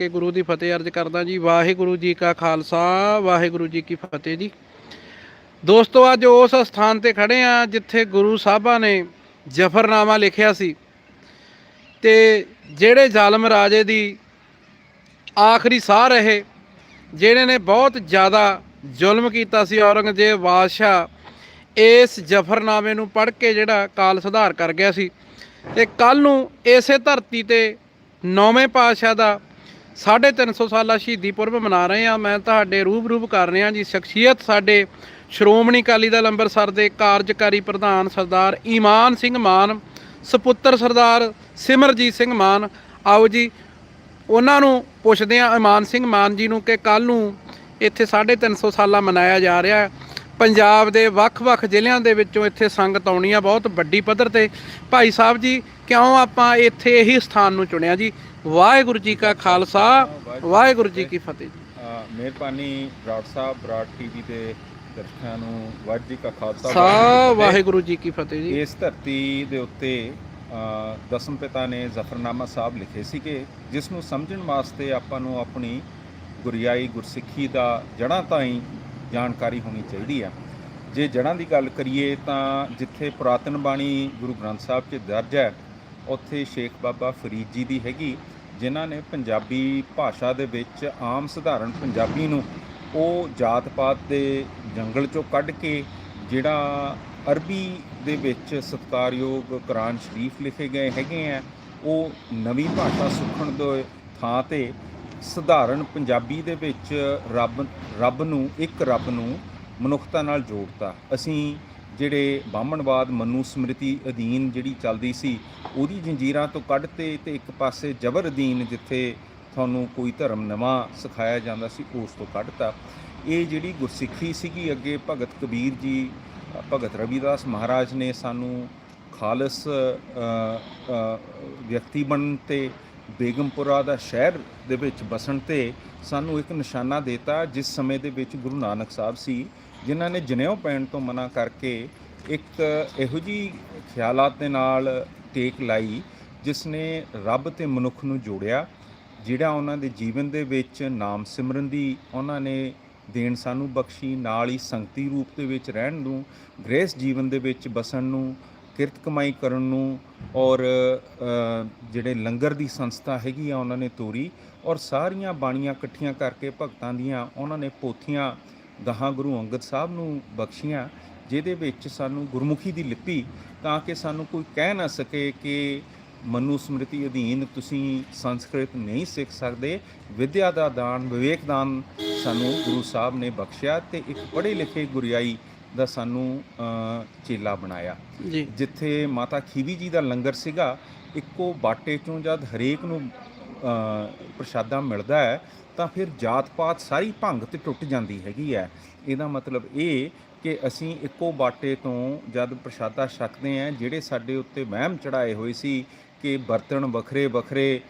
ਕੇ ਗੁਰੂ ਦੀ ਫਤਿਹ ਅਰਜ ਕਰਦਾ ਜੀ। ਵਾਹਿਗੁਰੂ ਜੀ ਕਾ ਖਾਲਸਾ, ਵਾਹਿਗੁਰੂ ਜੀ ਕੀ ਫਤਿਹ ਜੀ। ਦੋਸਤੋ, ਅੱਜ ਉਸ ਸਥਾਨ ਤੇ ਖੜੇ ਆ ਜਿੱਥੇ ਗੁਰੂ ਸਾਹਿਬਾਂ ਨੇ ਜਫਰਨਾਮਾ ਲਿਖਿਆ ਸੀ। ਤੇ ਜਿਹੜੇ ਜ਼ਾਲਮ ਰਾਜੇ ਦੀ ਆਖਰੀ ਸਾਹ ਰਹੇ ਜਿਹੜੇ ਨੇ ਬਹੁਤ ਜ਼ਿਆਦਾ ਜ਼ੁਲਮ ਕੀਤਾ ਸੀ ਔਰੰਗਜ਼ੇਬ ਬਾਦਸ਼ਾਹ, ਇਸ ਜਫਰਨਾਮੇ ਨੂੰ ਪੜ੍ਹ ਕੇ ਜਿਹੜਾ ਕਾਲ ਸੁਧਾਰ ਕਰ ਗਿਆ ਸੀ। ਤੇ ਕੱਲ ਨੂੰ ਇਸੇ ਧਰਤੀ ਤੇ ਨੌਵੇਂ ਪਾਤਸ਼ਾਹ ਦਾ 350 ਸਾਲਾ ਸ਼ਹੀਦੀ ਪੁਰਬ ਮਨਾ ਰਹੇ ਆ ਮੈਂ ਤੁਹਾਡੇ ਰੂਬਰੂ ਕਰ ਰਿਹਾ ਜੀ। ਸ਼ਖਸੀਅਤ ਸਾਡੇ ਸ਼੍ਰੋਮਣੀ ਅਕਾਲੀ ਦਲ ਅੰਮ੍ਰਿਤਸਰ ਦੇ ਕਾਰਜਕਾਰੀ ਪ੍ਰਧਾਨ ਸਰਦਾਰ ਈਮਾਨ ਸਿੰਘ ਮਾਨ, ਸੁਪੁੱਤਰ ਸਰਦਾਰ ਸਿਮਰਜੀਤ ਸਿੰਘ ਮਾਨ। ਆਓ ਜੀ, ਉਹਨਾਂ ਨੂੰ ਪੁੱਛਦੇ ਆ ਇਮਾਨ ਸਿੰਘ ਮਾਨ ਜੀ ਨੂੰ ਕਿ ਕੱਲ ਨੂੰ ਇੱਥੇ 350 ਸਾਲਾ ਮਨਾਇਆ ਜਾ ਰਿਹਾ ਹੈ। ਪੰਜਾਬ ਦੇ ਵੱਖ-ਵੱਖ ਜ਼ਿਲ੍ਹਿਆਂ ਦੇ ਵਿੱਚੋਂ ਇੱਥੇ ਸੰਗਤ ਆਉਣੀ ਆ, ਬਹੁਤ ਵੱਡੀ ਪੱਧਰ ਤੇ। ਭਾਈ ਸਾਹਿਬ ਜੀ, ਕਿਉਂ ਆਪਾਂ ਇੱਥੇ ਇਹੀ ਸਥਾਨ ਨੂੰ ਚੁਣਿਆ ਜੀ? ਵਾਹਿਗੁਰੂ ਜੀ ਕਾ ਖਾਲਸਾ ਵਾਹਿਗੁਰੂ ਜੀ ਕੀ ਫਤਿਹ ਜੀ। ਮਿਹਰਬਾਨੀ ਬਰਾੜ ਸਾਹਿਬ ਬਰਾੜ ਟੀਵੀ ਦੇ ਦਰਸ਼ਕਾਂ ਨੂੰ ਵਾਹਿਗੁਰੂ ਜੀ ਕਾ ਖਾਲਸਾ ਸਾ ਵਾਹਿਗੁਰੂ ਜੀ ਕੀ ਫਤਿਹ। ਜੀ। ਇਸ ਧਰਤੀ ਦੇ ਉੱਤੇ ਦਸਮ ਪਿਤਾ ਨੇ ਜ਼ਫਰਨਾਮਾ ਸਾਹਿਬ ਲਿਖੇ ਸੀਗੇ ਜਿਸ ਨੂੰ ਸਮਝਣ ਵਾਸਤੇ ਆਪਾਂ ਨੂੰ ਆਪਣੀ ਗੁਰਿਆਈ ਗੁਰਸਿੱਖੀ ਦਾ ਜੜ੍ਹਾਂ ਤਾਈਂ ਜਾਣਕਾਰੀ ਹੋਣੀ ਚਾਹੀਦੀ ਹੈ ਜੇ ਜੜ੍ਹਾਂ ਦੀ ਗੱਲ ਕਰੀਏ ਤਾਂ ਜਿੱਥੇ ਪੁਰਾਤਨ ਬਾਣੀ ਗੁਰੂ ਗ੍ਰੰਥ ਸਾਹਿਬ 'ਚ ਦਰਜ ਹੈ ਉੱਥੇ ਸ਼ੇਖ ਬਾਬਾ ਫਰੀਦ ਜੀ ਦੀ ਹੈਗੀ। ਜਿਨ੍ਹਾਂ ਨੇ ਪੰਜਾਬੀ ਭਾਸ਼ਾ ਦੇ ਵਿੱਚ ਆਮ ਸਧਾਰਨ ਪੰਜਾਬੀ ਨੂੰ ਉਹ ਜਾਤ ਪਾਤ ਦੇ ਜੰਗਲ ਚੋਂ ਕੱਢ ਕੇ ਜਿਹੜਾ ਅਰਬੀ ਦੇ ਵਿੱਚ ਸਤਕਾਰਯੋਗ ਕੁਰਾਨ ਸ਼ਰੀਫ ਲਿਖੇ ਗਏ ਹੈਗੇ ਆ, ਉਹ ਨਵੀਂ ਭਾਸ਼ਾ ਸਿੱਖਣ ਦੇ ਥਾਂ ਤੇ ਸਧਾਰਨ ਪੰਜਾਬੀ ਦੇ ਵਿੱਚ ਰੱਬ ਰੱਬ ਨੂੰ, ਇੱਕ ਰੱਬ ਨੂੰ ਮਨੁੱਖਤਾ ਨਾਲ ਜੋੜਤਾ। ਅਸੀਂ ਜਿਹੜੇ ਬਾਹਮਣਵਾਦ ਮਨੂ ਸਮ੍ਰਿਤੀ ਅਧੀਨ ਜਿਹੜੀ ਚੱਲਦੀ ਸੀ, ਉਹਦੀ ਜੰਜੀਰਾਂ ਤੋਂ ਕੱਢ ਤੇ ਇੱਕ ਪਾਸੇ ਜਬਰ ਅਧੀਨ ਜਿੱਥੇ ਤੁਹਾਨੂੰ ਕੋਈ ਧਰਮ ਨਵਾਂ ਸਿਖਾਇਆ ਜਾਂਦਾ ਸੀ, ਉਸ ਤੋਂ ਕੱਢਤਾ। ਇਹ ਜਿਹੜੀ ਗੁਰਸਿੱਖੀ ਸੀਗੀ ਅੱਗੇ ਭਗਤ ਕਬੀਰ ਜੀ, ਭਗਤ ਰਵਿਦਾਸ ਮਹਾਰਾਜ ਨੇ ਸਾਨੂੰ ਖਾਲਸ ਵਿਅਕਤੀ ਬਣਨ ਤੇ ਬੇਗਮਪੁਰਾ ਦਾ ਸ਼ਹਿਰ ਦੇ ਵਿੱਚ ਬਸਣ ਤੇ ਸਾਨੂੰ ਇੱਕ ਨਿਸ਼ਾਨਾ ਦਿੱਤਾ, ਜਿਸ ਸਮੇਂ ਦੇ ਵਿੱਚ ਗੁਰੂ ਨਾਨਕ ਸਾਹਿਬ ਸੀ। ਜਿਨ੍ਹਾਂ ਨੇ ਜਨੇਊ ਪੈਣ ਤੋਂ ਮਨਾ ਕਰਕੇ ਇੱਕ ਇਹੋ ਜੀ ਖਿਆਲਾਤ ਦੇ ਨਾਲ ਟੇਕ ਲਾਈ, ਜਿਸ ਨੇ ਰੱਬ ਤੇ ਮਨੁੱਖ ਨੂੰ ਜੋੜਿਆ, ਜਿਹੜਾ ਉਹਨਾਂ ਦੇ ਜੀਵਨ ਦੇ ਵਿੱਚ ਨਾਮ ਸਿਮਰਨ ਦੀ ਉਹਨਾਂ ਨੇ ਦੇਣ ਸਾਨੂੰ ਬਖਸ਼ੀ, ਨਾਲ ਹੀ ਸੰਗਤੀ ਰੂਪ ਦੇ ਵਿੱਚ ਰਹਿਣ ਨੂੰ ਗ੍ਰੇਸ ਜੀਵਨ ਦੇ ਵਿੱਚ ਬਸਣ ਨੂੰ, ਕਿਰਤ ਕਮਾਈ ਕਰਨ ਨੂੰ ਔਰ ਜਿਹੜੇ ਲੰਗਰ ਦੀ ਸੰਸਥਾ ਹੈਗੀ ਆ ਉਹਨਾਂ ਨੇ ਤੋਰੀ ਔਰ ਸਾਰੀਆਂ ਬਾਣੀਆਂ ਇਕੱਠੀਆਂ ਕਰਕੇ ਭਗਤਾਂ ਦੀਆਂ ਉਹਨਾਂ ਨੇ ਪੋਥੀਆਂ ਗਾਹਾਂ ਗੁਰੂ ਅੰਗਦ ਸਾਹਿਬ ਨੂੰ ਬਖਸ਼ੀਆਂ ਜਿਹਦੇ ਵਿੱਚ ਸਾਨੂੰ ਗੁਰਮੁਖੀ ਦੀ ਲਿਪੀ ਤਾਂ ਕਿ ਸਾਨੂੰ ਕੋਈ ਕਹਿ ਨਾ ਸਕੇ ਕਿ ਮਨੂ ਸਮ੍ਰਿਤੀ ਅਧੀਨ ਤੁਸੀਂ ਸੰਸਕ੍ਰਿਤ ਨਹੀਂ ਸਿੱਖ ਸਕਦੇ। ਵਿਦਿਆ ਦਾ ਦਾਨ ਵਿਵੇਕ ਦਾਨ ਸਾਨੂੰ ਗੁਰੂ ਸਾਹਿਬ ਨੇ ਬਖਸ਼ਿਆ ਤੇ ਇੱਕ ਪੜ੍ਹੇ ਲਿਖੇ ਗੁਰਿਆਈ ਦਾ ਸਾਨੂੰ ਚੇਲਾ ਬਣਾਇਆ। ਜਿੱਥੇ ਮਾਤਾ ਖੀਵੀ ਜੀ ਦਾ ਲੰਗਰ ਸੀਗਾ ਇੱਕੋ ਬਾਟੇ ਚੋਂ ਜਦ ਹਰੇਕ ਨੂੰ ਪ੍ਰਸ਼ਾਦਾ ਮਿਲਦਾ ਹੈ, ਤਾਂ ਫਿਰ ਜਾਤ ਪਾਤ ਸਾਰੀ ਭੰਗ ਤੇ ਟੁੱਟ ਜਾਂਦੀ ਹੈਗੀ ਹੈ। ਇਹਦਾ ਮਤਲਬ ਇਹ ਕਿ ਅਸੀਂ ਇੱਕੋ ਬਾਟੇ ਤੋਂ ਜਦ ਪ੍ਰਸ਼ਾਦਾ ਛਕਦੇ ਹਾਂ, ਜਿਹੜੇ ਸਾਡੇ ਉੱਤੇ ਵਹਿਮ ਚੜਾਏ ਹੋਏ ਸੀ ਕਿ ਬਰਤਨ ਵੱਖਰੇ ਵੱਖਰੇ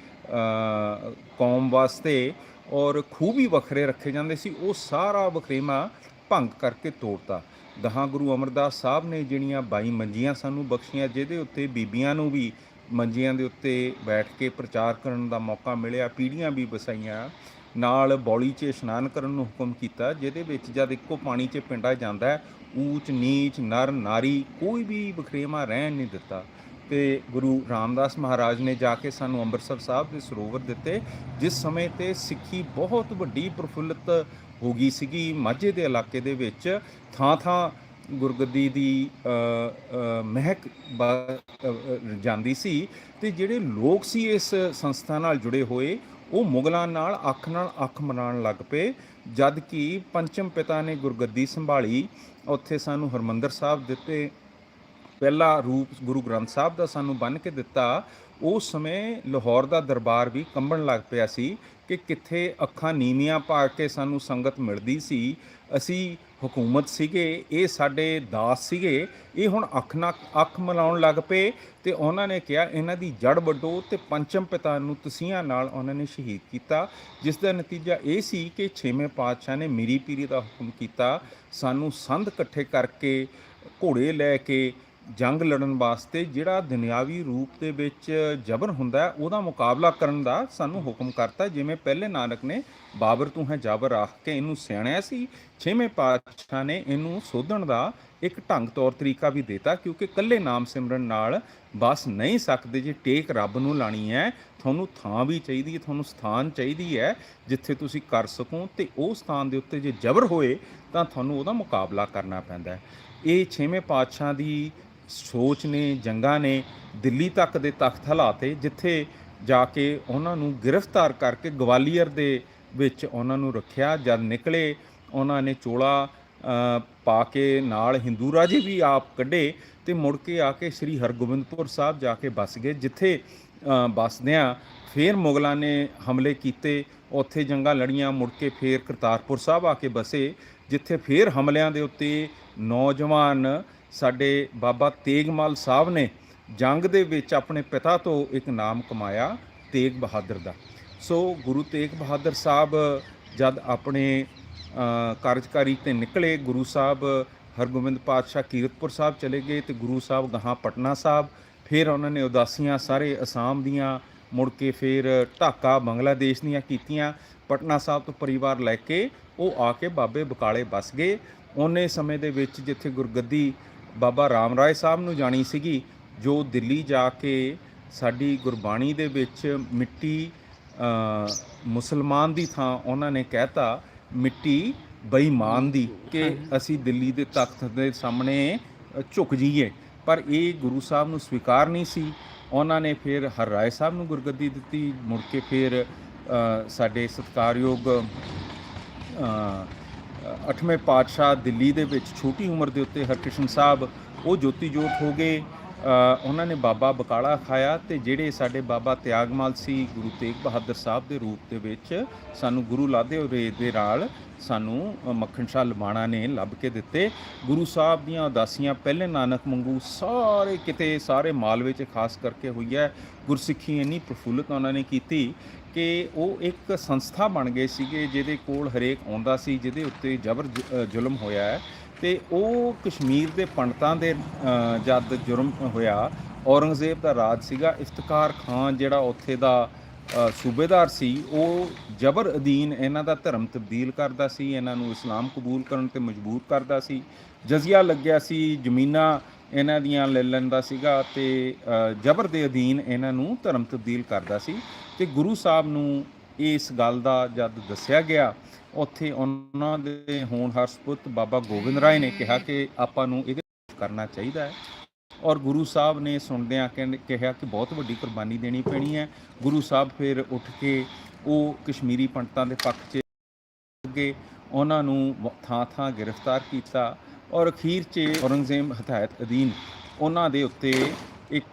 ਕੌਮ ਵਾਸਤੇ ਔਰ ਖੂਹ ਵੀ ਵੱਖਰੇ ਰੱਖੇ ਜਾਂਦੇ ਸੀ, ਉਹ ਸਾਰਾ ਵਖਰੇਵਾ ਭੰਗ ਕਰਕੇ ਤੋੜਤਾ। ਦਹਾਂ ਗੁਰੂ ਅਮਰਦਾਸ ਸਾਹਿਬ ਨੇ ਜਿਹੜੀਆਂ 22 ਮੰਜੀਆਂ ਸਾਨੂੰ ਬਖਸ਼ੀਆਂ, ਜਿਹਦੇ ਉੱਤੇ ਬੀਬੀਆਂ ਨੂੰ ਵੀ ਮੰਜੀਆਂ ਦੇ ਉੱਤੇ ਬੈਠ ਕੇ ਪ੍ਰਚਾਰ ਕਰਨ ਦਾ ਮੌਕਾ ਮਿਲਿਆ। ਪੀੜ੍ਹੀਆਂ ਵੀ ਵਸਾਈਆਂ। ਨਾਲ ਬੌਲੀ 'ਚ ਇਸ਼ਨਾਨ ਕਰਨ ਨੂੰ ਹੁਕਮ ਕੀਤਾ, ਜਿਹਦੇ ਵਿੱਚ ਜਦ ਇੱਕੋ ਪਾਣੀ 'ਚ ਪਿੰਡਾ ਜਾਂਦਾ ਊਚ, ਨੀਚ, ਨਰ, ਨਾਰੀ, ਕੋਈ ਵੀ ਵਖਰੇਵਾਂ ਰਹਿਣ ਨਹੀਂ ਦਿੱਤਾ। ਤੇ ਗੁਰੂ ਰਾਮਦਾਸ ਮਹਾਰਾਜ ਨੇ ਜਾ ਕੇ ਸਾਨੂੰ ਅੰਮ੍ਰਿਤਸਰ ਸਾਹਿਬ ਦੇ ਸਰੋਵਰ ਦਿੱਤੇ, ਜਿਸ ਸਮੇਂ ਤੇ ਸਿੱਖੀ ਬਹੁਤ ਵੱਡੀ ਪ੍ਰਫੁੱਲਤ ਹੋ ਗਈ ਸੀਗੀ। ਮਾਝੇ ਦੇ ਇਲਾਕੇ ਦੇ ਵਿੱਚ ਥਾਂ ਥਾਂ ਗੁਰਗੱਦੀ ਦੀ ਮਹਿਕ ਬ- ਜਾਂਦੀ ਸੀ ਤੇ ਜਿਹੜੇ ਲੋਕ ਸੀ ਇਸ ਸੰਸਥਾ ਨਾਲ ਜੁੜੇ ਹੋਏ, ਉਹ ਮੁਗਲਾਂ ਨਾਲ ਅੱਖ ਨਾਲ ਅੱਖ ਮਨਾਉਣ ਲੱਗ ਪਏ, ਜਦ ਕਿ ਪੰਚਮ ਪਿਤਾ ਨੇ ਗੁਰਗੱਦੀ ਸੰਭਾਲੀ। ਉੱਥੇ ਸਾਨੂੰ ਹਰਮੰਦਰ ਸਾਹਿਬ ਦਿੱਤੇ। ਪਹਿਲਾ ਰੂਪ ਗੁਰੂ ਗ੍ਰੰਥ ਸਾਹਿਬ ਦਾ ਸਾਨੂੰ ਬੰਨ ਕੇ ਦਿੱਤਾ। ਉਸ ਸਮੇਂ ਲਾਹੌਰ ਦਾ ਦਰਬਾਰ ਵੀ ਕੰਬਣ ਲੱਗ ਪਿਆ ਸੀ ਕਿ ਕਿੱਥੇ ਅੱਖਾਂ ਨੀਵੀਆਂ ਪਾ ਕੇ ਸਾਨੂੰ ਸੰਗਤ ਮਿਲਦੀ ਸੀ। ਅਸੀਂ ਹਕੂਮਤ ਸੀਗੇ, ਇਹ ਸਾਡੇ ਦਾਸ ਸੀਗੇ, ਇਹ ਹੁਣ ਅੱਖ ਨਾਲ ਅੱਖ ਮਿਲਾਉਣ ਲੱਗ ਪਏ ਤੇ ਉਹਨਾਂ ਨੇ ਕਿਹਾ ਇਹਨਾਂ ਦੀ ਜੜ ਵੱਡੋ ਤੇ ਪੰਚਮ ਪਿਤਾ ਨੂੰ ਤਸੀਹਾਂ ਨਾਲ ਉਹਨਾਂ ਨੇ ਸ਼ਹੀਦ ਕੀਤਾ, ਜਿਸ ਦਾ ਨਤੀਜਾ ਇਹ ਸੀ ਕਿ ਛੇਵੇਂ ਪਾਤਸ਼ਾਹ ਨੇ ਮੀਰੀ ਪੀਰੀ ਦਾ ਹੁਕਮ ਕੀਤਾ, ਸਾਨੂੰ ਸੰਧ ਇਕੱਠੇ ਕਰਕੇ ਘੋੜੇ ਲੈ ਕੇ ਜੰਗ ਲੜਨ ਵਾਸਤੇ ਜਿਹੜਾ ਦੁਨਿਆਵੀ ਰੂਪ ਦੇ ਵਿੱਚ ਜਬਰ ਹੁੰਦਾ ਹੈ, ਉਹਦਾ ਮੁਕਾਬਲਾ ਕਰਨ ਦਾ ਸਾਨੂੰ ਹੁਕਮ ਕਰਤਾ ਜਿਵੇਂ ਪਹਿਲੇ ਨਾਨਕ ਨੇ ਬਾਬਰ ਤੂੰ ਹੈ ਜਬਰ ਆਖ ਕੇ, ਇਹਨੂੰ ਸਿਆਣਿਆ ਸੀ। ਛੇਵੇਂ ਪਾਤਸ਼ਾਹ ਨੇ ਇਹਨੂੰ ਸੋਧਣ ਦਾ ਇੱਕ ਢੰਗ ਤੌਰ ਤਰੀਕਾ ਵੀ ਦਿੱਤਾ, ਕਿਉਂਕਿ ਕੱਲੇ ਨਾਮ ਸਿਮਰਨ ਨਾਲ ਬਸ ਨਹੀਂ ਸਕਦੇ ਜੇ ਟੇਕ ਰੱਬ ਨੂੰ ਲਾਣੀ ਹੈ। ਤੁਹਾਨੂੰ ਥਾਂ ਵੀ ਚਾਹੀਦੀ ਹੈ, ਤੁਹਾਨੂੰ ਸਥਾਨ ਚਾਹੀਦੀ ਹੈ, ਜਿੱਥੇ ਤੁਸੀਂ ਕਰ ਸਕੋ ਤੇ ਉਹ ਸਥਾਨ ਦੇ ਉੱਤੇ ਜੇ ਜ਼ਬਰ ਹੋਏ, ਤਾਂ ਤੁਹਾਨੂੰ ਉਹਦਾ ਮੁਕਾਬਲਾ ਕਰਨਾ ਪੈਂਦਾ ਹੈ। ਇਹ ਛੇਵੇਂ ਪਾਤਸ਼ਾਹ ਦੀ ਸੋਚ ਨੇ ਜੰਗਾਂ ਨੇ ਦਿੱਲੀ ਤੱਕ ਦੇ ਤਖਤ ਹਲਾਤੇ ਜਿੱਥੇ ਜਾ ਕੇ ਉਹਨਾਂ ਨੂੰ ਗ੍ਰਿਫਤਾਰ ਕਰਕੇ ਗਵਾਲੀਅਰ ਦੇ ਵਿੱਚ ਉਹਨਾਂ ਨੂੰ ਰੱਖਿਆ। ਜਦ ਨਿਕਲੇ ਉਹਨਾਂ ਨੇ ਚੋਲਾ ਪਾ ਕੇ ਨਾਲ ਹਿੰਦੂ ਰਾਜੇ ਵੀ ਆਪ ਕੱਢੇ ਤੇ ਮੁੜ ਕੇ ਆ ਕੇ ਸ੍ਰੀ ਹਰਗੋਬਿੰਦਪੁਰ ਸਾਹਿਬ ਜਾ ਕੇ ਬਸ ਗਏ ਜਿੱਥੇ ਅ, ਬਸਦਿਆਂ ਫੇਰ ਮੁਗਲਾਂ ਨੇ ਹਮਲੇ ਕੀਤੇ। ਉੱਥੇ ਜੰਗਾਂ ਲੜੀਆਂ ਮੁੜ ਕੇ ਫੇਰ ਕਰਤਾਰਪੁਰ ਸਾਹਿਬ ਆ ਕੇ ਬਸੇ ਜਿੱਥੇ ਫੇਰ ਹਮਲਿਆਂ ਦੇ ਉੱਤੇ ਨੌਜਵਾਨ ਸਾਡੇ ਬਾਬਾ ਤੇਗਮਾਲ ਸਾਹਿਬ ਨੇ ਜੰਗ ਦੇ ਵਿੱਚ ਆਪਣੇ ਪਿਤਾ ਤੋਂ ਇੱਕ ਨਾਮ ਕਮਾਇਆ, ਤੇਗ ਬਹਾਦਰ ਦਾ। ਸੋ ਗੁਰੂ ਤੇਗ ਬਹਾਦਰ ਸਾਹਿਬ ਜਦ ਆਪਣੇ ਕਾਰਜਕਾਰੀ ਤੇ ਨਿਕਲੇ, ਗੁਰੂ ਸਾਹਿਬ ਹਰਗੋਬਿੰਦ ਪਾਤਸ਼ਾਹ ਕੀਰਤਪੁਰ ਸਾਹਿਬ ਚਲੇ ਗਏ ਤੇ ਗੁਰੂ ਸਾਹਿਬ ਗਾਹਾਂ ਪਟਨਾ ਸਾਹਿਬ, ਫਿਰ ਉਹਨਾਂ ਨੇ ਉਦਾਸੀਆਂ ਸਾਰੇ ਅਸਾਮ ਦੀਆਂ ਮੁੜ ਕੇ ਫਿਰ ਢਾਕਾ ਬੰਗਲਾਦੇਸ਼ ਦੀਆਂ ਕੀਤੀਆਂ, ਪਟਨਾ ਸਾਹਿਬ ਤੋਂ ਪਰਿਵਾਰ ਲੈ ਕੇ ਉਹ ਆ ਕੇ ਬਾਬੇ ਬਕਾਲੇ ਬਸ ਗਏ। ਉਹਨੇ ਸਮੇਂ ਦੇ ਵਿੱਚ ਜਿੱਥੇ ਗੁਰਗੱਦੀ ਬਾਬਾ ਰਾਮ ਰਾਏ ਸਾਹਿਬ ਨੂੰ ਜਾਣੀ ਸੀਗੀ ਜੋ ਦਿੱਲੀ ਜਾ ਕੇ ਸਾਡੀ ਗੁਰਬਾਣੀ ਦੇ ਵਿੱਚ ਮਿੱਟੀ ਮੁਸਲਮਾਨ ਦੀ ਥਾਂ ਉਹਨਾਂ ਨੇ ਕਹਿਤਾ ਮਿੱਟੀ ਬੇਈਮਾਨ ਦੀ ਕਿ ਅਸੀਂ ਦਿੱਲੀ ਦੇ ਤਖਤ ਦੇ ਸਾਹਮਣੇ ਝੁਕ ਜਾਈਏ। ਪਰ ਇਹ ਗੁਰੂ ਸਾਹਿਬ ਨੂੰ ਸਵੀਕਾਰ ਨਹੀਂ ਸੀ। ਉਹਨਾਂ ਨੇ ਫਿਰ ਹਰ ਰਾਏ ਸਾਹਿਬ ਨੂੰ ਗੁਰਗੱਦੀ ਦਿੱਤੀ ਮੁੜ ਕੇ ਫਿਰ ਸਾਡੇ ਸਤਿਕਾਰਯੋਗ ਅ, ਅੱਠਵੇਂ ਪਾਤਸ਼ਾਹ ਦਿੱਲੀ ਦੇ ਵਿੱਚ ਛੋਟੀ ਉਮਰ ਦੇ ਉੱਤੇ ਹਰਕ੍ਰਿਸ਼ਨ ਸਾਹਿਬ ਉਹ ਜੋਤੀ ਜੋਤ ਹੋ ਗਏ। ਉਹਨਾਂ ਨੇ ਬਾਬਾ ਬਕਾਲਾ ਖਾਇਆ ਤੇ ਜਿਹੜੇ ਸਾਡੇ ਬਾਬਾ ਤਿਆਗਮਾਲ ਸੀ ਗੁਰੂ ਤੇਗ ਬਹਾਦਰ ਸਾਹਿਬ ਦੇ ਰੂਪ ਦੇ ਵਿੱਚ ਸਾਨੂੰ ਗੁਰੂ ਲਾਦੇ ਹੋਰੇ ਦੇ ਨਾਲ ਸਾਨੂੰ ਮੱਖਣ ਸ਼ਾਹ ਲਮਾਣਾ ਨੇ ਲੱਭ ਕੇ ਦਿੱਤੇ। ਗੁਰੂ ਸਾਹਿਬ ਦੀਆਂ ਉਦਾਸੀਆਂ ਪਹਿਲੇ ਨਾਨਕ ਮੰਗੂ ਸਾਰੇ ਕਿਤੇ ਸਾਰੇ ਮਾਲਵੇ 'ਚ ਖਾਸ ਕਰਕੇ ਹੋਈ ਹੈ। ਗੁਰਸਿੱਖੀ ਇੰਨੀ ਪ੍ਰਫੁੱਲਤ ਉਹਨਾਂ ਨੇ ਕੀਤੀ ਕਿ ਉਹ ਇੱਕ ਸੰਸਥਾ ਬਣ ਗਏ ਸੀਗੇ ਜਿਹਦੇ ਕੋਲ ਹਰੇਕ ਆਉਂਦਾ ਸੀ, ਜਿਹਦੇ ਉੱਤੇ ਜ਼ਬਰ ਜ- ਜ਼ੁਲਮ ਹੋਇਆ ਹੈ। ਤੇ ਉਹ ਕਸ਼ਮੀਰ ਦੇ ਪੰਡਤਾਂ ਦੇ ਜਦ ਜੁਰਮ ਹੋਇਆ, ਔਰੰਗਜ਼ੇਬ ਦਾ ਰਾਜ ਸੀਗਾ। ਇਫਤਕਾਰ ਖਾਨ ਜਿਹੜਾ ਉੱਥੇ ਦਾ ਸੂਬੇਦਾਰ ਸੀ, ਉਹ ਜ਼ਬਰ ਅਧੀਨ ਇਹਨਾਂ ਦਾ ਧਰਮ ਤਬਦੀਲ ਕਰਦਾ ਸੀ, ਇਹਨਾਂ ਨੂੰ ਇਸਲਾਮ ਕਬੂਲ ਕਰਨ ਤੇ ਮਜਬੂਰ ਕਰਦਾ ਸੀ। ਜਜ਼ੀਆ ਲੱਗਿਆ ਸੀ, ਜ਼ਮੀਨਾਂ ਇਹਨਾਂ ਦੀਆਂ ਲੈ ਲੈਂਦਾ ਸੀਗਾ ਤੇ ਜ਼ਬਰ ਦੇ ਅਧੀਨ ਇਹਨਾਂ ਨੂੰ ਧਰਮ ਤਬਦੀਲ ਕਰਦਾ ਸੀ ਤੇ ਗੁਰੂ ਸਾਹਿਬ ਨੂੰ ਇਸ ਗੱਲ ਦਾ ਜਦ ਦੱਸਿਆ ਗਿਆ, ਉੱਥੇ ਉਹਨਾਂ ਦੇ ਹੋਣਹਾਰ ਸੁਪੁੱਤ ਬਾਬਾ ਗੋਬਿੰਦ ਰਾਏ ਨੇ ਕਿਹਾ ਕਿ ਆਪਾਂ ਨੂੰ ਇਹਦੇ ਕਰਨਾ ਚਾਹੀਦਾ ਹੈ। ਔਰ ਗੁਰੂ ਸਾਹਿਬ ਨੇ ਸੁਣਦਿਆਂ ਕਹਿੰਦੇ ਕਿਹਾ ਕਿ ਬਹੁਤ ਵੱਡੀ ਕੁਰਬਾਨੀ ਦੇਣੀ ਪੈਣੀ ਹੈ। ਗੁਰੂ ਸਾਹਿਬ ਫਿਰ ਉੱਠ ਕੇ ਉਹ ਕਸ਼ਮੀਰੀ ਪੰਡਤਾਂ ਦੇ ਪੱਖ 'ਚ ਅੱਗੇ ਉਹਨਾਂ ਨੂੰ ਥਾਂ ਥਾਂ ਗ੍ਰਿਫਤਾਰ ਕੀਤਾ ਔਰ ਅਖੀਰ 'ਚ ਔਰੰਗਜ਼ੇਬ ਹਦਾਇਤ ਅਧੀਨ ਉਹਨਾਂ ਦੇ ਉੱਤੇ ਇੱਕ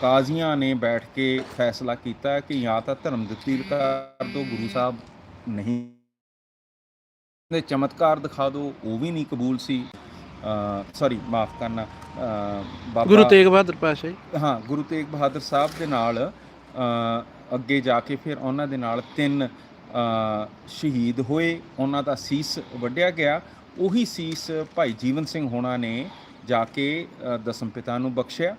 ਕਾਜ਼ੀਆਂ ਨੇ ਬੈਠ ਕੇ ਫੈਸਲਾ ਕੀਤਾ ਕਿ ਜਾਂ ਤਾਂ ਧਰਮ ਤਬਦੀਲ ਕਰ ਦਿਓ ਗੁਰੂ ਸਾਹਿਬ ਨਹੀਂ। ਨੇ ਚਮਤਕਾਰ ਦਿਖਾ ਦਿਓ ਉਹ ਵੀ ਨਹੀਂ ਕਬੂਲ ਸੀ। ਸੌਰੀ ਮਾਫ ਕਰਨਾ ਬਾਬਾ ਗੁਰੂ ਤੇਗ ਬਹਾਦਰ ਪਾਸ਼ਾ ਜੀ ਹਾਂ ਗੁਰੂ ਤੇਗ ਬਹਾਦਰ ਸਾਹਿਬ ਦੇ ਨਾਲ ਅੱਗੇ ਜਾ ਕੇ ਫਿਰ ਉਹਨਾਂ ਦੇ ਨਾਲ ਤਿੰਨ ਸ਼ਹੀਦ ਹੋਏ। ਉਹਨਾਂ ਦਾ ਸੀਸ ਵੱਢਿਆ ਗਿਆ। ਉਹੀ ਸੀਸ ਭਾਈ ਜੀਵਨ ਸਿੰਘ ਹੋਣਾ ਨੇ ਜਾ ਕੇ ਦਸਮ ਪਿਤਾ ਨੂੰ ਬਖਸ਼ਿਆ,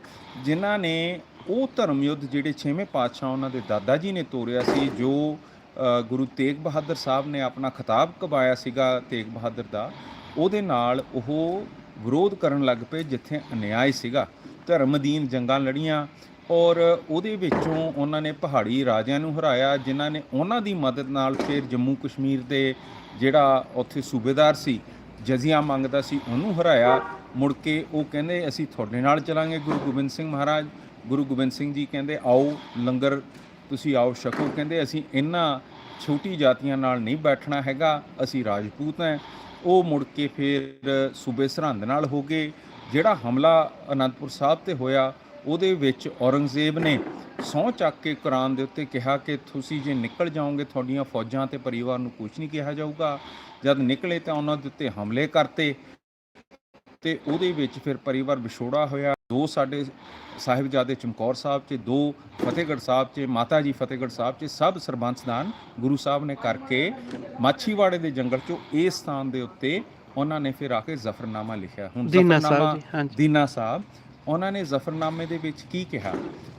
ਜਿਨ੍ਹਾਂ ਨੇ ਉਹ ਧਰਮ ਯੁੱਧ ਜਿਹੜੇ ਛੇਵੇਂ ਪਾਤਸ਼ਾਹ ਉਹਨਾਂ ਦੇ ਦਾਦਾ ਜੀ ਨੇ ਤੋਰਿਆ ਸੀ, ਜੋ ਗੁਰੂ ਤੇਗ ਬਹਾਦਰ ਸਾਹਿਬ ਨੇ ਆਪਣਾ ਖਿਤਾਬ ਕਬਾਇਆ ਸੀਗਾ ਤੇਗ ਬਹਾਦਰ ਦਾ, ਉਹਦੇ ਨਾਲ ਉਹ ਵਿਰੋਧ ਕਰਨ ਲੱਗ ਪਏ ਜਿੱਥੇ ਅਨਿਆਏ ਸੀਗਾ ਧਰਮ ਅਧੀਨ ਜੰਗਾਂ ਲੜੀਆਂ ਔਰ ਉਹਦੇ ਵਿੱਚੋਂ ਉਹਨਾਂ ਨੇ ਪਹਾੜੀ ਰਾਜਿਆਂ ਨੂੰ ਹਰਾਇਆ, ਜਿਨ੍ਹਾਂ ਨੇ ਉਹਨਾਂ ਦੀ ਮਦਦ ਨਾਲ ਫਿਰ ਜੰਮੂ ਕਸ਼ਮੀਰ ਦੇ ਜਿਹੜਾ ਉੱਥੇ ਸੂਬੇਦਾਰ ਸੀ ਜਜ਼ੀਆ ਮੰਗਦਾ ਸੀ, ਉਹਨੂੰ ਹਰਾਇਆ। ਮੁੜ ਕੇ ਉਹ ਕਹਿੰਦੇ, ਅਸੀਂ ਤੁਹਾਡੇ ਨਾਲ ਚਲਾਂਗੇ ਗੁਰੂ ਗੋਬਿੰਦ ਸਿੰਘ ਮਹਾਰਾਜ। ਗੁਰੂ ਗੋਬਿੰਦ ਸਿੰਘ ਜੀ ਕਹਿੰਦੇ, ਆਓ ਲੰਗਰ, ਤੁਸੀਂ ਆਓ ਛਕੋ। ਕਹਿੰਦੇ, ਅਸੀਂ ਇਹਨਾਂ ਛੋਟੀ ਜਾਤੀਆਂ ਨਾਲ ਨਹੀਂ ਬੈਠਣਾ ਹੈਗਾ, ਅਸੀਂ ਰਾਜਪੂਤ ਹਾਂ ਉਹ ਮੁੜ ਕੇ ਫਿਰ ਸੂਬੇ ਸਰਹੰਦ ਨਾਲ ਹੋ ਗਏ। ਜਿਹੜਾ ਹਮਲਾ ਅਨੰਦਪੁਰ ਸਾਹਿਬ ਤੇ ਹੋਇਆ, ਉਹਦੇ ਵਿੱਚ ਔਰੰਗਜ਼ੇਬ ਨੇ ਸਹੁੰ ਚੱਕ ਕੇ ਕੁਰਾਨ ਦੇ ਉੱਤੇ ਕਿਹਾ ਕਿ ਤੁਸੀਂ ਜੇ ਨਿਕਲ ਜਾਓਗੇ ਤੁਹਾਡੀਆਂ ਫੌਜਾਂ ਤੇ ਪਰਿਵਾਰ ਨੂੰ ਕੁਝ ਨਹੀਂ ਕਿਹਾ ਜਾਊਗਾ। ਜਦ ਨਿਕਲੇ ਤਾਂ ਉਹਨਾਂ ਦੇ ਉੱਤੇ ਹਮਲੇ ਕਰਤੇ ਤੇ ਉਹਦੇ ਵਿੱਚ ਫਿਰ ਪਰਿਵਾਰ ਵਿਛੋੜਾ ਹੋਇਆ। ਦੋ ਸਾਡੇ ਸਾਹਿਬਜ਼ਾਦੇ ਚਮਕੌਰ ਸਾਹਿਬ 'ਚ ਦੋ ਫਤਿਹਗੜ੍ਹ ਸਾਹਿਬ 'ਚ ਮਾਤਾ ਜੀ ਫਤਿਹਗੜ੍ਹ ਸਾਹਿਬ 'ਚ ਸਭ ਸਰਬੰਸਦਾਨ ਗੁਰੂ ਸਾਹਿਬ ਨੇ ਕਰਕੇ ਮਾਛੀਵਾੜੇ ਦੇ ਜੰਗਲ 'ਚੋਂ ਇਸ ਸਥਾਨ ਦੇ ਉੱਤੇ ਉਹਨਾਂ ਨੇ ਫਿਰ ਆ ਕੇ ਜ਼ਫਰਨਾਮਾ ਲਿਖਿਆ। ਹੁਣ ਜ਼ਫਰਨਾਮਾ ਦੀਨਾ ਸਾਹਿਬ ਉਹਨਾਂ ਨੇ ਜ਼ਫਰਨਾਮੇ ਦੇ ਵਿੱਚ ਕੀ ਕਿਹਾ?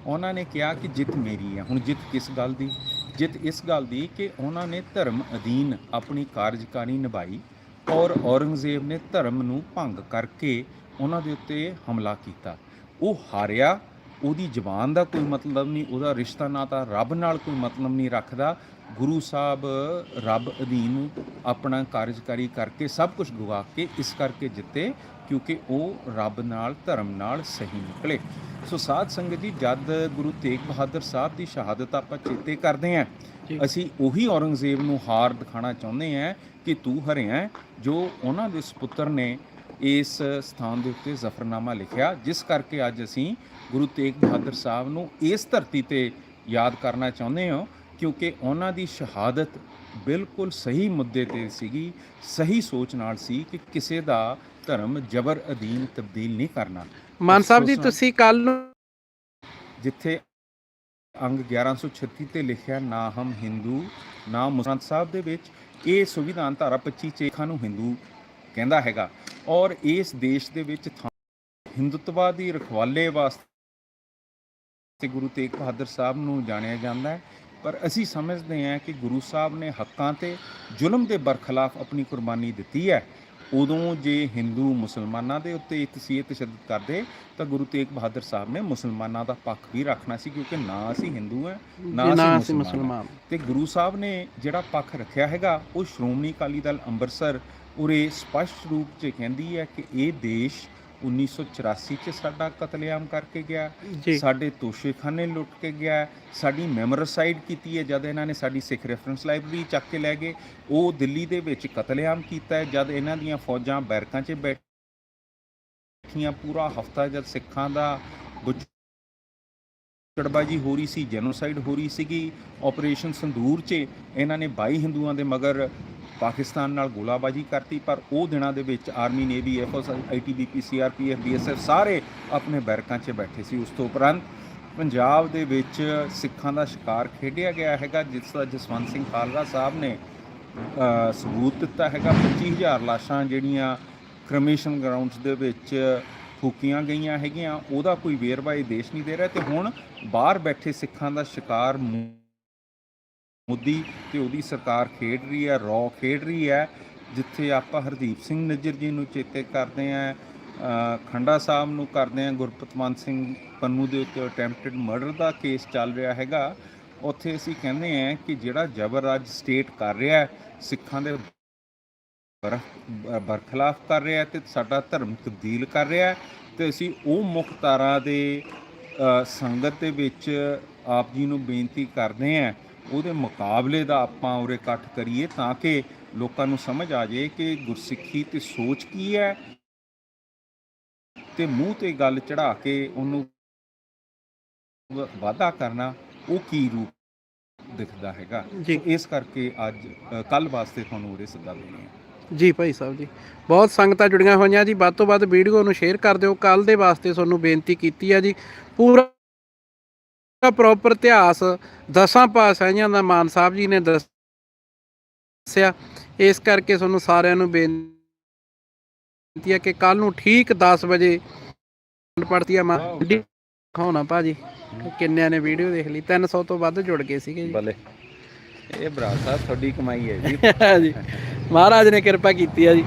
ਉਹਨਾਂ ਨੇ ਕਿਹਾ ਕਿ ਜਿੱਤ ਮੇਰੀ ਹੈ। ਹੁਣ ਜਿੱਤ ਕਿਸ ਗੱਲ ਦੀ? ਜਿੱਤ ਇਸ ਗੱਲ ਦੀ ਕਿ ਉਹਨਾਂ ਨੇ ਧਰਮ ਅਧੀਨ ਆਪਣੀ ਕਾਰਜਕਾਰੀ ਨਿਭਾਈ ਔਰ ਔਰੰਗਜ਼ੇਬ ਨੇ ਧਰਮ ਨੂੰ ਭੰਗ ਕਰਕੇ ਉਹਨਾਂ ਦੇ ਉੱਤੇ ਹਮਲਾ ਕੀਤਾ। ਉਹ ਹਾਰਿਆ, ਉਹਦੀ ਜ਼ਬਾਨ ਦਾ ਕੋਈ ਮਤਲਬ ਨਹੀਂ, ਉਹਦਾ ਰਿਸ਼ਤਾ ਨਾ ਤਾਂ ਰੱਬ ਨਾਲ ਕੋਈ ਮਤਲਬ ਨਹੀਂ ਰੱਖਦਾ ਗੁਰੂ ਸਾਹਿਬ ਰੱਬ ਅਧੀਨ ਆਪਣਾ ਕਾਰਜਕਾਰੀ ਕਰਕੇ ਸਭ ਕੁਝ ਗਵਾ ਕੇ ਇਸ ਕਰਕੇ ਜਿੱਤੇ ਕਿਉਂਕਿ ਉਹ ਰੱਬ ਨਾਲ ਧਰਮ ਨਾਲ ਸਹੀ ਨਿਕਲੇ ਸੋ ਸਾਧ ਸੰਗਤ ਜੀ ਜਦ ਗੁਰੂ ਤੇਗ ਬਹਾਦਰ ਸਾਹਿਬ ਦੀ ਸ਼ਹਾਦਤ ਆਪਾਂ ਚੇਤੇ ਕਰਦੇ ਆਂ। ਅਸੀਂ ਉਹੀ ਔਰੰਗਜ਼ੇਬ ਨੂੰ ਹਾਰ ਦਿਖਾਣਾ ਚਾਹੁੰਦੇ ਆਂ ਕਿ ਤੂੰ ਹਰਿਆ ਜੋ ਉਹਨਾਂ ਦੇ ਸੁਪੁੱਤਰ ਨੇ ਇਸ ਸਥਾਨ ਦੇ ਉੱਤੇ ਜ਼ਫਰਨਾਮਾ ਲਿਖਿਆ ਜਿਸ ਕਰਕੇ ਅੱਜ ਅਸੀਂ ਗੁਰੂ ਤੇਗ ਬਹਾਦਰ ਸਾਹਿਬ ਨੂੰ ਇਸ ਧਰਤੀ ਤੇ ਯਾਦ ਕਰਨਾ ਚਾਹੁੰਦੇ ਹਾਂ ਕਿਉਂਕਿ ਉਹਨਾਂ ਦੀ ਸ਼ਹਾਦਤ ਬਿਲਕੁਲ ਸਹੀ ਮੁੱਦੇ ਤੇ ਸੀਗੀ ਸਹੀ ਸੋਚ ਨਾਲ ਸੀ ਕਿ ਕਿਸੇ ਦਾ ਧਰਮ ਜ਼ਬਰ ਅਧੀਨ ਤਬਦੀਲ ਨਹੀਂ ਕਰਨਾ। ਮਾਨ ਸਾਹਿਬ ਜੀ ਤੁਸੀਂ ਕੱਲ ਨੂੰ ਜਿੱਥੇ ਅੰਗ 1136 ਤੇ ਲਿਖਿਆ ਨਾ ਹਮ ਹਿੰਦੂ ਨਾ ਮੁਸਲਮਾਨ ਸਾਹਿਬ ਦੇ ਵਿੱਚ ਇਹ ਸੰਵਿਧਾਨ ਧਾਰਾ 25 ਚੇਖਾਂ ਨੂੰ ਹਿੰਦੂ ਕਹਿੰਦਾ ਹੈਗਾ। ਔਰ ਇਸ ਦੇਸ਼ ਦੇ ਵਿੱਚ ਹਿੰਦੂਤਵਾ ਦੀ ਰਖਵਾਲੇ ਵਾਸਤੇ ਗੁਰੂ ਤੇਗ ਬਹਾਦਰ ਸਾਹਿਬ ਨੂੰ ਜਾਣਿਆ ਜਾਂਦਾ ਹੈ। ਪਰ ਅਸੀਂ ਸਮਝਦੇ ਹਾਂ ਕਿ ਗੁਰੂ ਸਾਹਿਬ ਨੇ ਹੱਕਾਂ ਤੇ ਜ਼ੁਲਮ ਦੇ ਬਰਖਲਾਫ ਆਪਣੀ ਕੁਰਬਾਨੀ ਦਿੱਤੀ ਹੈ। ਉਦੋਂ ਜੇ ਹਿੰਦੂ ਮੁਸਲਮਾਨਾਂ ਦੇ ਉੱਤੇ ਤਸੀਹੇ ਤਸ਼ੱਦਦ ਕਰਦੇ ਤਾਂ ਗੁਰੂ ਤੇਗ ਬਹਾਦਰ ਸਾਹਿਬ ਨੇ ਮੁਸਲਮਾਨਾਂ ਦਾ ਪੱਖ ਵੀ ਰੱਖਣਾ ਸੀ ਕਿਉਂਕਿ ਨਾ ਅਸੀਂ ਹਿੰਦੂ ਹਾਂ ਨਾ ਅਸੀਂ ਮੁਸਲਮਾਨ। ਤੇ ਗੁਰੂ ਸਾਹਿਬ ਨੇ ਜਿਹੜਾ ਪੱਖ ਰੱਖਿਆ ਹੈਗਾ ਉਹ ਸ਼੍ਰੋਮਣੀ ਅਕਾਲੀ ਦਲ ਅੰਮ੍ਰਿਤਸਰ ਉਰੇ ਸਪਸ਼ਟ ਰੂਪ 'ਚ ਕਹਿੰਦੀ ਹੈ ਕਿ ਇਹ ਦੇਸ਼ 1984 'ਚ ਸਾਡਾ ਕਤਲੇਆਮ ਕਰਕੇ ਗਿਆ। ਸਾਡੇ ਤੋਸ਼ੇਖਾਨੇ ਲੁੱਟ ਕੇ ਗਿਆ। ਸਾਡੀ ਮੈਮੋਰੀਸਾਈਡ ਕੀਤੀ ਹੈ ਜਦ ਇਹਨਾਂ ਨੇ ਸਾਡੀ ਸਿੱਖ ਰੈਫਰੈਂਸ ਲਾਇਬ੍ਰੇਰੀ ਚੱਕ ਕੇ ਲੈ ਗਏ। ਉਹ ਦਿੱਲੀ ਦੇ ਵਿੱਚ ਕਤਲੇਆਮ ਕੀਤਾ ਹੈ ਜਦ ਇਹਨਾਂ ਦੀਆਂ ਫੌਜਾਂ ਬੈਰਕਾਂ 'ਚ ਬੈਠੀਆਂ। ਪੂਰਾ ਹਫਤਾ ਜਦ ਸਿੱਖਾਂ ਦਾ ਚੜਬਾਜੀ ਹੋ ਰਹੀ ਸੀ ਜੈਨੋਸਾਈਡ ਹੋ ਰਹੀ ਸੀਗੀ ਆਪਰੇਸ਼ਨ ਸੰਦੂਰ 'ਚ ਇਹਨਾਂ ਨੇ 22 ਹਿੰਦੂਆਂ ਦੇ ਮਗਰ ਪਾਕਿਸਤਾਨ ਨਾਲ ਗੋਲਾਬਾਜੀ ਕਰਤੀ, ਪਰ ਉਹ ਦਿਨਾਂ ਦੇ ਵਿੱਚ army, navy F S ITBP CRPF BSF ਸਾਰੇ ਆਪਣੇ ਬੈਰਕਾਂ 'ਚ ਬੈਠੇ ਸੀ ਉਸ ਤੋਂ ਉਪਰੰਤ। ਪੰਜਾਬ ਦੇ ਵਿੱਚ ਸਿੱਖਾਂ ਦਾ ਸ਼ਿਕਾਰ ਖੇਡਿਆ ਗਿਆ ਹੈਗਾ, ਜਿਸ ਦਾ ਜਸਵੰਤ ਸਿੰਘ ਖਾਲੜਾ ਸਾਹਿਬ ਨੇ ਸਬੂਤ ਦਿੱਤਾ ਹੈਗਾ। 25000 ਲਾਸ਼ਾਂ ਜਿਹੜੀਆਂ ਕ੍ਰਮੇਸ਼ਨ ਗਰਾਊਂਡਸ ਦੇ ਵਿੱਚ ਫੂਕੀਆਂ ਗਈਆਂ ਹੈਗੀਆਂ, ਉਹਦਾ ਕੋਈ ਵੇਰਵਾ ਇਹ ਦੇਸ਼ ਨਹੀਂ ਦੇ ਰਿਹਾ। ਤੇ ਹੁਣ ਬਾਹਰ ਬੈਠੇ ਸਿੱਖਾਂ ਦਾ ਸ਼ਿਕਾਰ ਮੋਦੀ ਤੇ ਉਹਦੀ ਸਰਕਾਰ ਖੇਡ ਰਹੀ ਹੈ, ਰੌ ਖੇਡ ਰਹੀ ਹੈ, ਜਿੱਥੇ ਆਪਾਂ ਹਰਦੀਪ ਸਿੰਘ ਨੱਜਰ ਜੀ ਨੂੰ ਚੇਤੇ ਕਰਦੇ ਆਂ ਖੰਡਾ ਸਾਹਿਬ ਨੂੰ ਕਰਦੇ ਆਂ ਗੁਰਪਤਵੰਤ ਸਿੰਘ ਪੰਨੂ ਦੇ ਉੱਤੇ ਅਟੈਂਪਟਡ ਮਰਡਰ ਦਾ ਕੇਸ ਚੱਲ ਰਿਹਾ ਹੈਗਾ। ਉੱਥੇ ਅਸੀਂ ਕਹਿੰਦੇ ਆਂ ਕਿ ਜਿਹੜਾ ਜਬਰ ਅੱਜ ਸਟੇਟ ਕਰ ਰਿਹਾ ਹੈ, ਸਿੱਖਾਂ ਦੇ ਬਰ- ਬਰਖਲਾਫ ਕਰ ਰਿਹਾ ਹੈ ਤੇ ਸਾਡਾ ਧਰਮ ਤਬਦੀਲ ਕਰ ਰਿਹਾ ਹੈ ਤੇ ਅਸੀਂ ਉਹ ਮੁੱਖ ਧਾਰਾ ਦੇ ਸੰਗਤ ਦੇ ਵਿੱਚ ਆਪ ਜੀ ਨੂੰ ਬੇਨਤੀ ਕਰਦੇ ਆਂ ਉਹਦੇ ਮੁਕਾਬਲੇ ਦਾ ਆਪਾਂ ਉਰੇ ਇਕੱਠ ਕਰੀਏ ਤਾਂ ਕਿ ਲੋਕਾਂ ਨੂੰ ਸਮਝ ਆ ਜਾਏ ਕਿ ਗੁਰਸਿੱਖੀ ਤੇ ਸੋਚ ਕੀ ਹੈ ਤੇ ਮੂੰਹ ਤੇ ਗੱਲ ਚੜਾ ਕੇ ਉਹਨੂੰ ਵਾਅਦਾ ਕਰਨਾ ਉਹ ਕੀ ਰੂਪ ਦਿਖਦਾ ਹੈਗਾ। ਇਸ ਕਰਕੇ ਅੱਜ ਕੱਲ ਵਾਸਤੇ ਤੁਹਾਨੂੰ ਉਰੇ ਸੱਦਾ ਦੇਣੀ ਹੈ। ਜੀ ਭਾਈ ਸਾਹਿਬ ਜੀ ਬਹੁਤ ਸੰਗਤਾਂ ਜੁੜੀਆਂ ਹੋਈਆਂ ਜੀ। ਵੱਧ ਤੋਂ ਵੱਧ ਵੀਡੀਓ ਨੂੰ ਸ਼ੇਅਰ ਕਰ ਦਿਓ। ਕੱਲ ਦੇ ਵਾਸਤੇ ਤੁਹਾਨੂੰ ਬੇਨਤੀ ਕੀਤੀ ਹੈ ਜੀ। ਪੂਰਾ ਪ੍ਰੋਪਰ ਇਤਿਹਾਸ ਦਸਾਂ ਪਾਤਸ਼ਾਹੀਆਂ ਦਾ ਮਾਨ ਸਾਹਿਬ ਜੀ ਨੇ ਦੱਸਿਆ। ਇਸ ਕਰਕੇ ਤੁਹਾਨੂੰ ਸਾਰਿਆਂ ਨੂੰ ਬੇਨਤੀ ਹੈ ਕਿ ਕੱਲ ਨੂੰ ਠੀਕ 10 ਵਜੇ ਪੜਤੀ ਆ ਮਾਂ ਖਾਉਣਾ ਭਾਜੀ ਕਿੰਨਿਆਂ ਨੇ ਵੀਡੀਓ ਦੇਖ ਲਈ। 300 ਤੋਂ ਵੱਧ ਜੁੜ ਗਏ ਸੀਗੇ ਜੀ। ਭਲੇ ਇਹ ਭਰਾ ਸਾਹਿਬ ਤੁਹਾਡੀ ਕਮਾਈ ਹੈ ਜੀ। ਜੀ ਮਹਾਰਾਜ ਨੇ ਕਿਰਪਾ ਕੀਤੀ ਆ ਜੀ।